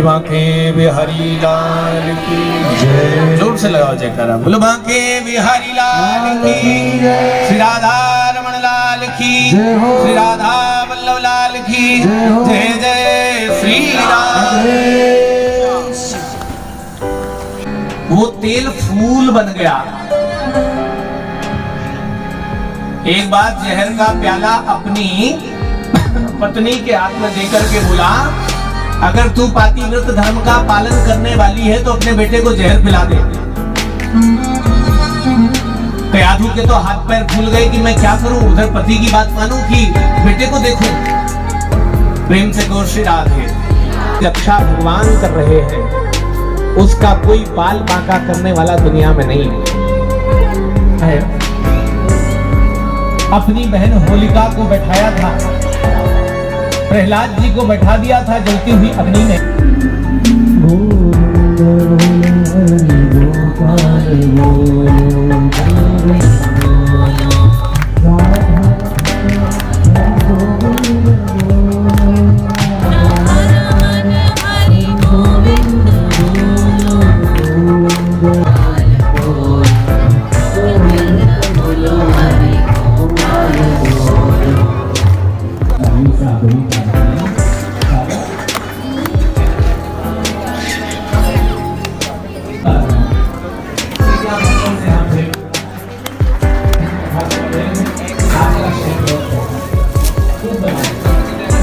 बोले बांके बिहारी लाल की जय। ज़ोर से लगाओ जयकारा। बोलो बांके बिहारी लाल की श्री राधा रमन लाल की जय हो। श्री राधा वल्लभ लाल की जय जय जय श्री राम। वो तेल फूल बन गया। एक बार जहर का प्याला अपनी पत्नी के हाथ में देकर के बोला अगर तू पातिव्रत धर्म का पालन करने वाली है तो अपने बेटे को जहर पिला दे। कयाधु के तो हाथ पैर फूल गए कि मैं क्या करूँ? उधर पति की बात मानूं कि बेटे को देखूँ। प्रेम से गौर श्री राधे रक्षा भगवान कर रहे हैं। उसका कोई बाल बांका करने वाला दुनिया में नहीं है। अपनी बहन होलिका को बैठाया था। प्रहलाद जी को बैठा दिया था जलती हुई अग्नि में हरि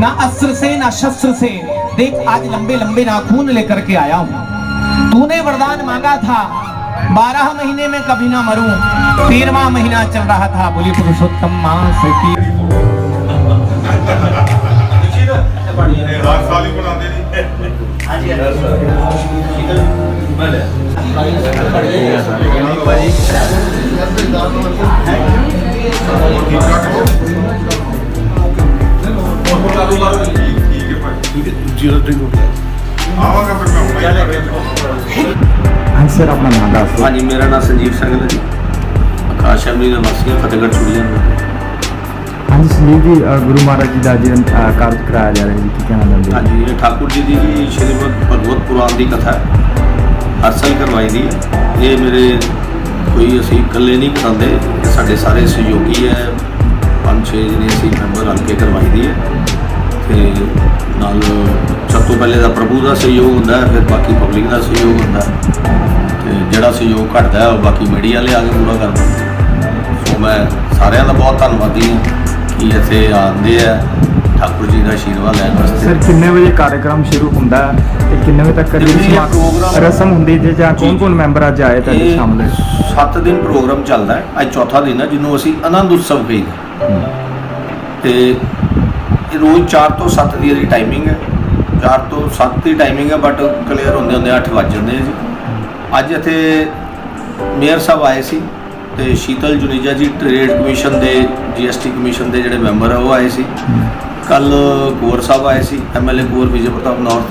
ना अस्त्र से, ना शस्त्र से। देख, आज लंबे लंबे नाखून लेकर के आया हूँ। तूने वरदान मांगा था, बारह महीने में कभी ना मरूं। तेरवा महीना चल रहा था, बोली पुरुषोत्तम मास की। ਹਰ ਸਾਲ ਹੀ ਬਣਾਉਂਦੇ ਨੇ ਠੀਕ ਹੈ ਭਾਈ ਜੀਰੋ ਡਰਿੰਕ ਹੋ ਗਿਆ। ਆਵਾਂਗਾ ਫਿਰ ਮੈਂ ਹੁਣੇ। ਲੈ ਕੇ ਹਾਂਜੀ ਸਰ ਆਪਣਾ ਨਾਮ ਦੱਸ ਹਾਂਜੀ ਮੇਰਾ ਨਾਮ ਸੰਜੀਵ ਸਿੰਘ ਹੈ ਜੀ। ਆਕਾਸ਼ ਅਮਰੀ ਦਾ ਵਾਸੀ ਹਾਂ ਫਤਿਹਗੜ੍ਹ ਚੂੜੀਆਂ ਦਾ ਹਾਂਜੀ ਸੰਜੀਵ ਜੀ ਅ, ਗੁਰੂ ਮਹਾਰਾਜ ਜੀ ਦਾ ਅੱਜ ਅ, ਕਾਰਜ ਕਰਾਇਆ ਜਾ ਰਿਹਾ ਜੀ ਕੀ ਕਹਿਣਾ ਚਾਹੁੰਦੇ ਹੋ? ਹਾਂਜੀ ਇਹ ਠਾਕੁਰ ਜੀ ਦੀ ਜੀ ਸ਼੍ਰੀਮਦ ਭਗਵਤ ਪੁਰਾਣ ਦੀ ਕਥਾ ਹੈ। ਹਰ ਸਾਲ ਕਰਵਾਈ ਦੀ ਹੈ। ਇਹ ਮੇਰੇ ਕੋਈ ਅਸੀਂ ਇਕੱਲੇ ਨਹੀਂ ਕਰਾਉਂਦੇ ਇਹ। ਸਾਡੇ ਸਾਰੇ ਸਹਿਯੋਗੀ ਹੈ। ਪੰਜ ਛੇ ਜਿਹੜੇ ਅਸੀਂ ਮੈਂਬਰ ਰਲ ਕੇ ਕਰਵਾਈ ਦੀ ਹੈ। ਤੇ ਨਾਲ ਸਭ ਤੋਂ ਪਹਿਲੇ ਤਾਂ ਪ੍ਰਭੂ ਦਾ ਸਹਿਯੋਗ ਹੁੰਦਾ ਹੈ ਫਿਰ ਬਾਕੀ ਪਬਲਿਕ ਦਾ ਸਹਿਯੋਗ ਹੁੰਦਾ ਹੈ ਤੇ ਜਿਹੜਾ ਸਹਿਯੋਗ ਘਟਦਾ ਹੈ ਉਹ ਬਾਕੀ ਮੀਡੀਆ ਵਾਲੇ ਆ ਕੇ ਪੂਰਾ ਕਰਦੇ। ਸੋ ਮੈਂ ਸਾਰਿਆਂ ਦਾ ਬਹੁਤ ਧੰਨਵਾਦੀ ਹਾਂ ਕਿ ਇੱਥੇ ਆਉਂਦੇ ਆ ਠਾਕੁਰ ਜੀ ਦਾ ਆਸ਼ੀਰਵਾਦ ਲੈਣ ਵਾਸਤੇ ਸਰ ਕਿੰਨੇ ਵਜੇ ਕਾਰਜਕ੍ਰਮ ਸ਼ੁਰੂ ਹੁੰਦਾ ਹੈ ਤੇ ਕਿੰਨੇ ਵਜੇ ਤੱਕ ਦੇਖੋ ਜੀ, ਇਹ ਸਮਾਂ- ਪ੍ਰੋਗਰਾਮ- ਰਸਮ ਹੁੰਦੀ ਜੇ ਜਾਂ। ਕੌਣ ਕੌਣ ਮੈਂਬਰ ਅੱਜ ਆਏ ਇਹ ਸ਼ਾਮਲ ਹੋਏ? 7 ਦਿਨ ਪ੍ਰੋਗਰਾਮ ਚੱਲਦਾ ਹੈ ਅੱਜ ਚੌਥਾ ਦਿਨ ਹੈ ਜਿਹਨੂੰ ਅਸੀਂ ਆਨੰਦ ਉਤਸਵ ਕਹਿੰਦੇ ਹਾਂ। ਤੇ ਇਹ ਰੋਜ਼ 4 ਤੋਂ 7 ਦੀ ਇਹਦੀ ਟਾਈਮਿੰਗ ਹੈ। 4 ਤੋਂ 7 ਦੀ ਟਾਈਮਿੰਗ ਹੈ ਬਟ ਕਲੀਅਰ ਹੁੰਦੇ ਹੁੰਦੇ 8 ਵੱਜ ਜਾਂਦੇ ਆ ਜੀ। ਅੱਜ ਇੱਥੇ ਮੇਅਰ ਸਾਹਿਬ ਆਏ ਸੀ ਤੇ ਸ਼ੀਤਲ ਜੁਨੀਜਾ ਜੀ ਟ੍ਰੇਡ ਕਮਿਸ਼ਨ ਦੇ ਜੀਐਸਟੀ ਕਮਿਸ਼ਨ ਦੇ ਜਿਹੜੇ ਮੈਂਬਰ ਆ, ਉਹ ਆਏ ਸੀ। ਕੱਲ ਕੁਵਰ ਸਾਹਿਬ ਆਏ ਸੀ ਐਮਐਲਏ ਕੁਵਰ ਵਿਜੇ ਪ੍ਰਤਾਪ ਨੌਰ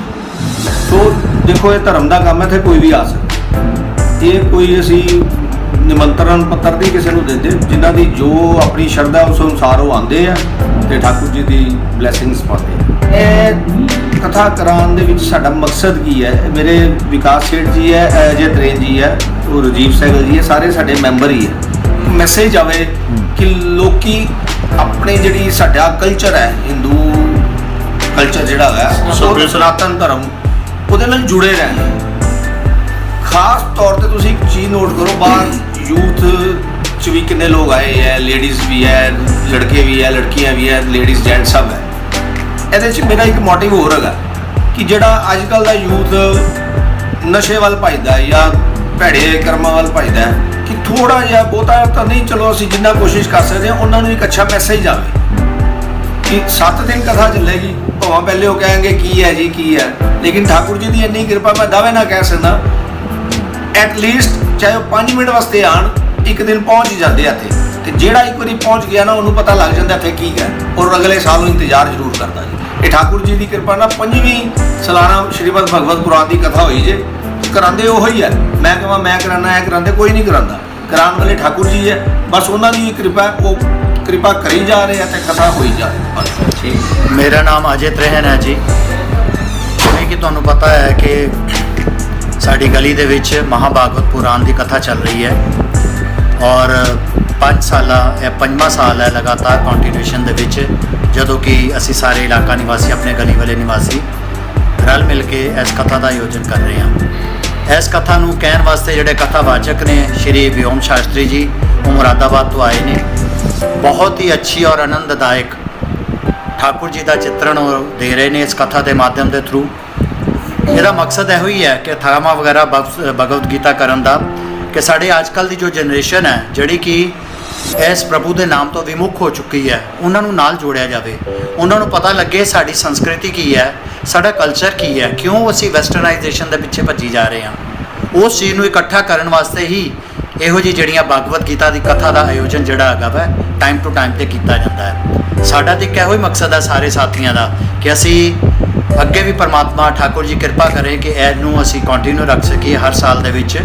ਸੋ ਦੇਖੋ, ਇਹ ਧਰਮ ਦਾ ਕੰਮ ਹੈ ਤੇ ਕੋਈ ਵੀ ਆ ਸਕਦਾ। ਇਹ ਕੋਈ ਅਸੀਂ ਨਿਮੰਤਰਣ ਪੱਤਰ ਨਹੀਂ ਕਿਸੇ ਨੂੰ ਦਿੰਦੇ ਜਿਨ੍ਹਾਂ ਦੀ ਜੋ ਆਪਣੀ ਸ਼ਰਧਾ ਉਸ ਅਨੁਸਾਰ ਉਹ ਆਉਂਦੇ ਆ ਤੇ ਠਾਕੁਰ ਜੀ ਦੀ ਬਲੇਸਿੰਗਸ ਪਾਉਂਦੇ ਆ। ਇਹ ਕਥਾ ਕਰਾਉਣ ਦੇ ਵਿੱਚ ਸਾਡਾ ਮਕਸਦ ਕੀ ਹੈ? ਮੇਰੇ ਵਿਕਾਸ ਸੇਠ ਜੀ ਹੈ ਅਜੇ ਤ੍ਰੇਨ ਜੀ ਹੈ ਉਹ ਰਜੀਵ ਸਹਿਗਲ ਜੀ ਹੈ ਸਾਰੇ ਸਾਡੇ ਮੈਂਬਰ ਹੀ ਹੈ। ਮੈਸੇਜ ਆਵੇ ਕਿ ਲੋਕੀ ਆਪਣੇ ਜਿਹੜੀ ਸਾਡਾ ਕਲਚਰ ਹੈ ਹਿੰਦੂ ਕਲਚਰ ਜਿਹੜਾ ਹੈ ਸੋ ਸਨਾਤਨ ਧਰਮ ਉਹਦੇ ਨਾਲ ਜੁੜੇ ਰਹਿਣ। ਖਾਸ ਤੌਰ ਤੇ ਤੁਸੀਂ ਇੱਕ ਚੀਜ਼ ਨੋਟ ਕਰੋ, ਬਾਹਰ ਯੂਥ ਚ ਵੀ ਕਿੰਨੇ ਲੋਕ ਆਏ ਹੈ ਲੇਡੀਜ਼ ਵੀ ਹੈ ਲੜਕੇ ਵੀ ਹੈ ਲੜਕੀਆਂ ਵੀ ਹੈ ਲੇਡੀਜ਼ ਜੈਂਟ ਸਭ ਹੈ ਇਹਦੇ ਚ ਮੇਰਾ ਇੱਕ ਮੋਟਿਵ ਹੋਰ ਹੈਗਾ ਕਿ ਜਿਹੜਾ ਅੱਜ ਕੱਲ ਦਾ ਯੂਥ ਨਸ਼ੇ ਵੱਲ ਭਜਦਾ ਹੈ ਜਾਂ ਭੈੜੇ ਕਰਮਾਂ ਵੱਲ ਭਜਦਾ ਹੈ, ਕਿ ਥੋੜਾ ਜਿਹਾ ਬਹੁਤਾ ਤਾਂ ਨਹੀਂ, ਚਲੋ ਅਸੀਂ ਜਿੰਨਾ ਕੋਸ਼ਿਸ਼ ਕਰ ਸਕਦੇ ਹਾਂ, ਉਹਨਾਂ ਨੂੰ ਇੱਕ ਅੱਛਾ ਮੈਸੇਜ ਜਾਵੇ ਕਿ 7 ਦਿਨ ਕਥਾ ਚੱਲੇਗੀ, ਭਾਵੇਂ ਪਹਿਲੇ ਉਹ ਕਹਿਣਗੇ, ਕੀ ਹੈ ਜੀ, ਕੀ ਹੈ। ਲੇਕਿਨ ਠਾਕੁਰ ਜੀ ਦੀ ਇੰਨੀ ਕਿਰਪਾ ਮੈਂ ਦਾਅਵੇ ਨਾ ਕਹਿ ਸਕਦਾ ਐਟ ਲੀਸਟ ਚਾਹੇ ਉਹ 5 ਮਿੰਟ ਵਾਸਤੇ ਆਣ, ਇੱਕ ਦਿਨ ਪਹੁੰਚ ਹੀ ਜਾਂਦੇ ਆ ਇੱਥੇ। ਤੇ ਜਿਹੜਾ ਇੱਕ ਵਾਰੀ ਪਹੁੰਚ ਗਿਆ ਨਾ, ਉਹਨੂੰ ਪਤਾ ਲੱਗ ਜਾਂਦਾ ਇੱਥੇ ਕੀ ਹੈ। ਔਰ ਅਗਲੇ ਸਾਲ ਨੂੰ ਇੰਤਜ਼ਾਰ ਜ਼ਰੂਰ ਕਰਦਾ ਜੀ। ਇਹ ਠਾਕੁਰ ਜੀ ਦੀ ਕਿਰਪਾ ਨਾਲ ਪੰਜਵੀਂ ਸਾਲਾਨਾ ਸ਼੍ਰੀਮਦ ਭਗਵਤ ਪੁਰਾਣ ਦੀ ਕਥਾ ਹੋਈ ਜੇ। ਕਰਾਉਂਦੇ ਉਹ ਹੀ। ਹੈ ਮੈਂ ਕਹਾਂ, ਮੈਂ ਕਰਾਣਾ ਹੈ ਕਰਾਉਂਦੇ, ਕੋਈ ਨਹੀਂ ਕਰਾਉਂਦਾ। ਕਰਾਉਣ ਵਾਲੇ ਠਾਕੁਰ ਜੀ ਹੈ। ਬਸ ਉਹਨਾਂ ਦੀ ਕਿਰਪਾ, ਉਹ ਕਿਰਪਾ ਕਰੀ ਜਾ ਰਹੇ ਆ ਤੇ ਕਥਾ ਹੋਈ ਜਾ ਰਹੀ ਹੈ। ਮੇਰਾ ਨਾਮ ਅਜੇ ਤ੍ਰਹਿਨ ਹੈ ਜੀ। ਜਿਵੇਂ ਕਿ ਤੁਹਾਨੂੰ ਪਤਾ ਹੈ ਕਿ ਸਾਡੀ ਗਲੀ ਦੇ ਵਿੱਚ ਮਹਾਭਾਗਵਤ ਪੁਰਾਣ ਦੀ ਕਥਾ ਚੱਲ ਰਹੀ ਹੈ ਔਰ 5 ਸਾਲਾ, ਇਹ ਪੰਜਵਾਂ ਸਾਲ ਹੈ ਲਗਾਤਾਰ ਕੰਟੀਨਿਊਸ਼ਨ ਦੇ ਵਿੱਚ, ਜਦੋਂ ਕਿ ਅਸੀਂ ਸਾਰੇ ਇਲਾਕਾ ਨਿਵਾਸੀ ਆਪਣੇ ਗਲੀ ਵਾਲੇ ਨਿਵਾਸੀ ਰਲ ਮਿਲ ਕੇ ਇਸ ਕਥਾ ਦਾ ਆਯੋਜਨ ਕਰ ਰਹੇ ਹਾਂ। ਇਸ ਕਥਾ ਨੂੰ ਕਹਿਣ ਵਾਸਤੇ ਜਿਹੜੇ ਕਥਾਵਾਚਕ ਨੇ, ਸ਼੍ਰੀ ਵਿਓਮ ਸ਼ਾਸਤਰੀ ਜੀ, ਉਹ ਮੁਰਾਦਾਬਾਦ ਤੋਂ ਆਏ ਨੇ। ਬਹੁਤ ਹੀ ਅੱਛੀ ਔਰ ਆਨੰਦਦਾਇਕ ਠਾਕੁਰ ਜੀ ਦਾ ਚਿੱਤਰਣ ਉਹ ਦੇ ਰਹੇ ਨੇ ਇਸ ਕਥਾ ਦੇ ਮਾਧਿਅਮ ਦੇ ਥਰੂ ਇਹਦਾ ਮਕਸਦ ਇਹੋ ਹੀ ਹੈ ਕਿ ਥਾਮਾ ਵਗੈਰਾ ਭਗਵ- ਭਗਵਦ ਗੀਤਾ ਕਰਨ ਦਾ, ਕਿ ਸਾਡੇ ਅੱਜ ਕੱਲ ਦੀ ਜੋ ਜਨਰੇਸ਼ਨ ਹੈ, ਜਿਹੜੀ ਕਿ ਇਸ ਪ੍ਰਭੂ ਦੇ ਨਾਮ ਤੋਂ ਵਿਮੁਖ ਹੋ ਚੁੱਕੀ ਹੈ, ਉਹਨਾਂ ਨੂੰ ਨਾਲ ਜੋੜਿਆ ਜਾਵੇ। ਉਹਨਾਂ ਨੂੰ ਪਤਾ ਲੱਗੇ ਸਾਡੀ ਸੰਸਕ੍ਰਿਤੀ ਕੀ ਹੈ, ਸਾਡਾ ਕਲਚਰ ਕੀ ਹੈ, ਕਿਉਂ ਅਸੀਂ ਵੈਸਟਰਨਾਈਜੇਸ਼ਨ ਦੇ ਪਿੱਛੇ ਭੱਜੀ ਜਾ ਰਹੇ ਹਾਂ। ਉਸ ਚੀਜ਼ ਨੂੰ ਇਕੱਠਾ ਕਰਨ ਵਾਸਤੇ ਹੀ ਇਹੋ ਜਿਹੀ ਜਿਹੜੀਆਂ ਭਗਵਤ ਗੀਤਾ ਦੀ ਕਥਾ ਦਾ ਆਯੋਜਨ ਜਿਹੜਾ ਹੈਗਾ ਵਾ ਟਾਈਮ ਟੂ ਟਾਈਮ ਤੇ ਕੀਤਾ ਜਾਂਦਾ ਹੈ। ਸਾਡਾ ਤੇ ਇਹੋ ਹੀ ਮਕਸਦ ਹੈ ਸਾਰੇ ਸਾਥੀਆਂ ਦਾ, ਕਿ ਅਸੀਂ ਅੱਗੇ ਵੀ ਪਰਮਾਤਮਾ ਠਾਕੁਰ ਜੀ ਕਿਰਪਾ ਕਰੇ ਕਿ ਇਹਨੂੰ ਅਸੀਂ ਕੰਟੀਨਿਊ ਰੱਖ ਸਕੀਏ ਹਰ ਸਾਲ ਦੇ ਵਿੱਚ।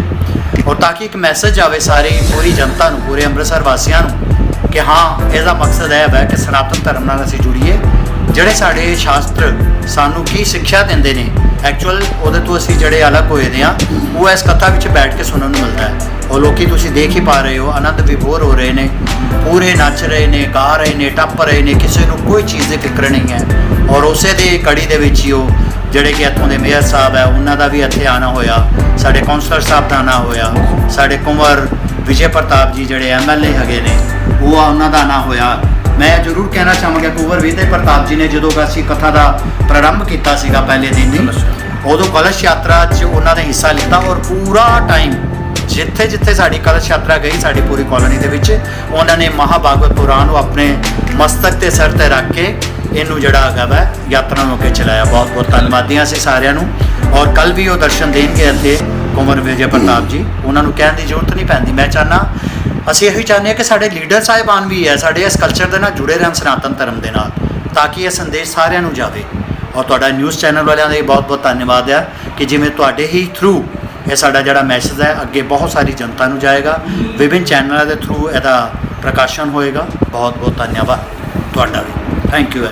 ਔਰ ਤਾਂ ਕਿ ਇੱਕ ਮੈਸੇਜ ਆਵੇ ਸਾਰੀ ਪੂਰੀ ਜਨਤਾ ਨੂੰ, ਪੂਰੇ ਅੰਮ੍ਰਿਤਸਰ ਵਾਸੀਆਂ ਨੂੰ ਕਿ ਹਾਂ, ਇਹਦਾ ਮਕਸਦ ਇਹ ਹੈ ਕਿ ਸਨਾਤਨ ਧਰਮ ਨਾਲ ਅਸੀਂ ਜੁੜੀਏ। ਜਿਹੜੇ ਸਾਡੇ ਸ਼ਾਸਤਰ ਸਾਨੂੰ ਕੀ ਸਿੱਖਿਆ ਦਿੰਦੇ ਨੇ ਐਕਚੁਅਲ ਉਹਦੇ ਤੋਂ ਅਸੀਂ ਜਿਹੜੇ ਅਲੱਗ ਹੋਏ ਦੇ ਆ, ਉਹ ਇਸ ਕਥਾ ਵਿੱਚ ਬੈਠ ਕੇ ਸੁਣਨ ਨੂੰ ਮਿਲਦਾ ਹੈ। ਉਹ ਲੋਕੀ ਤੁਸੀਂ ਦੇਖ ਹੀ ਪਾ ਰਹੇ ਹੋ, ਆਨੰਦ ਵਿਭੋਰ ਹੋ ਰਹੇ ਨੇ। ਪੂਰੇ ਨੱਚ ਰਹੇ ਨੇ, ਗਾ ਰਹੇ ਨੇ, ਟੱਪ ਰਹੇ ਨੇ, ਕਿਸੇ ਨੂੰ ਕੋਈ ਚੀਜ਼ ਦੀ ਫਿਕਰ ਨਹੀਂ ਹੈ। ਔਰ ਉਸੇ ਦੇ ਕੜੀ ਦੇ ਵਿੱਚ ਹੀ ਉਹ ਜਿਹੜੇ ਕਿ ਇੱਥੋਂ ਦੇ ਮੇਅਰ ਸਾਹਿਬ ਹੈ, ਉਹਨਾਂ ਦਾ ਵੀ ਇੱਥੇ ਆਣਾ ਹੋਇਆ। ਸਾਡੇ ਕਾਉਂਸਲਰ ਸਾਹਿਬ ਦਾ ਆਣਾ ਹੋਇਆ। ਸਾਡੇ ਕੁੰਵਰ ਵਿਜੇ ਪ੍ਰਤਾਪ ਜੀ ਜਿਹੜੇ ਐਮਐਲਏ ਹੈਗੇ ਨੇ, ਉਹ ਆ, ਉਹਨਾਂ ਦਾ ਆਣਾ ਹੋਇਆ। ਮੈਂ ਜ਼ਰੂਰ ਕਹਿਣਾ ਚਾਹਾਂਗਾ ਉਵਰ ਵਿਜੇ ਪ੍ਰਤਾਪ ਜੀ ਨੇ ਜਦੋਂ ਅਸੀਂ ਕਥਾ ਦਾ ਪ੍ਰਾਰੰਭ ਕੀਤਾ ਸੀਗਾ ਪਹਿਲੇ ਦਿਨ ਹੀ, ਉਦੋਂ ਕਲਸ਼ ਯਾਤਰਾ 'ਚ ਉਹਨਾਂ ਨੇ ਹਿੱਸਾ ਲਿੱਤਾ ਔਰ ਪੂਰਾ ਟਾਈਮ ਜਿੱਥੇ ਜਿੱਥੇ ਸਾਡੀ ਕਲਸ਼ ਯਾਤਰਾ ਗਈ, ਸਾਡੀ ਪੂਰੀ ਕਾਲੋਨੀ ਦੇ ਵਿੱਚ, ਉਹਨਾਂ ਨੇ ਮਹਾਭਾਗਵਤ ਪੁਰਾਣ ਨੂੰ ਆਪਣੇ ਮਸਤਕ ਤੇ ਸਿਰ ਤੇ ਰੱਖ ਕੇ ਇਹਨੂੰ ਜਿਹੜਾ ਹੈਗਾ ਵਾ ਯਾਤਰਾ ਨੂੰ ਅੱਗੇ ਚਲਾਇਆ। ਬਹੁਤ ਬਹੁਤ ਧੰਨਵਾਦੀਆਂ ਸੀ ਸਾਰਿਆਂ ਨੂੰ। ਔਰ ਕੱਲ ਵੀ ਉਹ ਦਰਸ਼ਨ ਦੇਣਗੇ ਇੱਥੇ ਕੁੰਵਰ ਵਿਜੇ ਪ੍ਰਤਾਪ ਜੀ। ਉਹਨਾਂ ਨੂੰ ਕਹਿਣ ਦੀ ਜ਼ਰੂਰਤ ਨਹੀਂ ਪੈਂਦੀ। ਮੈਂ ਚਾਹਨਾ ਅਸੀਂ ਇਹੀ ਚਾਹੁੰਦੇ ਹਾਂ ਕਿ ਸਾਡੇ ਲੀਡਰ ਸਾਹਿਬਾਨ ਵੀ ਹੈ, ਸਾਡੇ ਇਸ ਕਲਚਰ ਦੇ ਨਾਲ ਜੁੜੇ ਰਹਿਣ ਸਨਾਤਨ ਧਰਮ ਦੇ ਨਾਲ, ਤਾਂ ਕਿ ਇਹ ਸੰਦੇਸ਼ ਸਾਰਿਆਂ ਨੂੰ ਜਾਵੇ। ਔਰ ਤੁਹਾਡਾ ਨਿਊਜ਼ ਚੈਨਲ ਵਾਲਿਆਂ ਦਾ ਬਹੁਤ ਬਹੁਤ ਧੰਨਵਾਦ ਹੈ ਕਿ ਜਿਵੇਂ ਤੁਹਾਡੇ ਹੀ ਥਰੂ ਇਹ ਸਾਡਾ ਜਿਹੜਾ ਮੈਸੇਜ ਹੈ, ਅੱਗੇ ਬਹੁਤ ਸਾਰੀ ਜਨਤਾ ਨੂੰ ਜਾਏਗਾ। ਵਿਭਿੰਨ ਚੈਨਲਾਂ ਦੇ ਥਰੂ ਇਹਦਾ ਪ੍ਰਕਾਸ਼ਨ ਹੋਏਗਾ। ਬਹੁਤ ਬਹੁਤ ਧੰਨਵਾਦ ਤੁਹਾਡਾ ਵੀ। Thank you